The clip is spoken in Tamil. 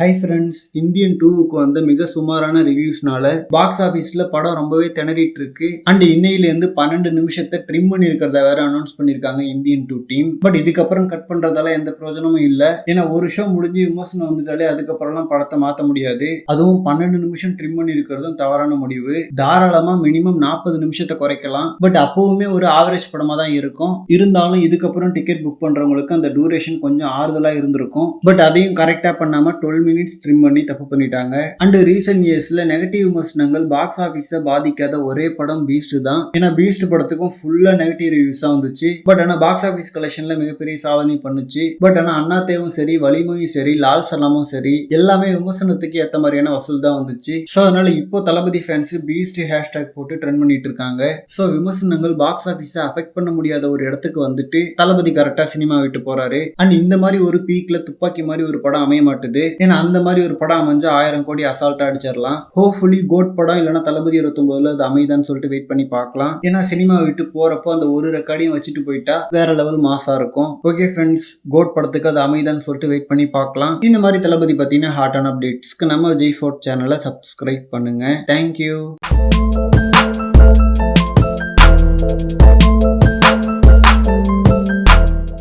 ஹை ஃப்ரெண்ட்ஸ் இந்தியன் டூவுக்கு வந்த மிக சுமாரான ரிவ்யூஸ்னால பாக்ஸ் ஆஃபீஸில் படம் ரொம்பவே திணறிட்டு இருக்கு அண்ட் இன்னையிலேருந்து பன்னெண்டு நிமிஷத்தை ட்ரிம் பண்ணியிருக்கிறத வேற அனௌன்ஸ் பண்ணியிருக்காங்க இந்தியன் டூ டீம் பட் இதுக்கப்புறம் கட் பண்ணுறதால எந்த பிரயோஜனமும் இல்லை. ஏன்னா ஒரு ஷோ முடிஞ்சு விமர்சனம் வந்துட்டாலே அதுக்கப்புறம்லாம் படத்தை மாற்ற முடியாது. அதுவும் பன்னெண்டு நிமிஷம் ட்ரிம் பண்ணியிருக்கிறதும் தவறான முடிவு. தாராளமாக மினிமம் நாற்பது நிமிஷத்தை குறைக்கலாம். பட் அப்போவுமே ஒரு ஆவரேஜ் படமாக தான் இருக்கும். இருந்தாலும் இதுக்கப்புறம் டிக்கெட் புக் பண்ணுறவங்களுக்கு அந்த டூரேஷன் கொஞ்சம் ஆறுதலாக இருந்திருக்கும். பட் அதையும் கரெக்டாக பண்ணாமல் டுவெல் மினிட்ஸ் ட்ரிம் பண்ணி தப்பு பண்ணிட்டாங்க. அண்ட் ரீசெண்ட் இயர்ஸில் நெகட்டிவ் விமர்சனங்கள் பாக்ஸ் ஆஃபீஸை பாதிக்காத ஒரே படம் பீஸ்ட் தான். ஏன்னா பீஸ்ட் படத்துக்கும் ஃபுல்லாக நெகட்டிவ் ரிவ்யூஸ் வந்துச்சு. பட் ஆனால் பாக்ஸ் ஆஃபீஸ் கலெக்ஷனில் மிகப்பெரிய சாதனை பண்ணுச்சு. பட் ஆனால் அண்ணாத்தேவும் சரி வலிமையும் சரி லால் சலாமும் சரி எல்லாமே விமர்சனத்துக்கு ஏற்ற மாதிரியான வசூல் தான் வந்துச்சு. ஸோ அதனால இப்போ தளபதி ஃபேன்ஸ் பீஸ்ட் ஹேஷ்டேக் போட்டு ட்ரெண்ட் பண்ணிட்டு இருக்காங்க. ஸோ விமர்சனங்கள் பாக்ஸ் ஆஃபீஸை அஃபெக்ட் பண்ண முடியாத ஒரு இடத்துக்கு வந்துட்டு தளபதி கரெக்டாக சினிமா விட்டு போறாரு. அண்ட் இந்த மாதிரி ஒரு பீக்ல துப்பாக்கி மாதிரி ஒரு படம் அமைய மாட்டுது ஏன்னா அந்த மாதிரி ஒரு படம் அமைஞ்சு ஆயிரம் கோடி அசால்ட்டா அடிச்சிடலாம். ஹோப்ஃபுல்லி கோட் படம் இல்லைன்னா தளபதி இருபத்தொன்பதுல அது அமைதான்னு சொல்லிட்டு வெயிட் பண்ணி பார்க்கலாம். ஏன்னா சினிமா விட்டு போறப்போ அந்த ஒரு ரெக்கார்டையும் வச்சுட்டு போயிட்டா வேற லெவல் மாசா இருக்கும். ஓகே ஃப்ரெண்ட்ஸ் கோட் படத்துக்கு அது அமைதான்னு சொல்லிட்டு வெயிட் பண்ணி பார்க்கலாம். இந்த மாதிரி தளபதி பார்த்தீங்கன்னா ஹாட்டான அப்டேட்ஸ்க்கு நம்ம ஜெய் ஃபோர்ட் சேனலை சப்ஸ்கிரைப் பண்ணுங்க. Thank you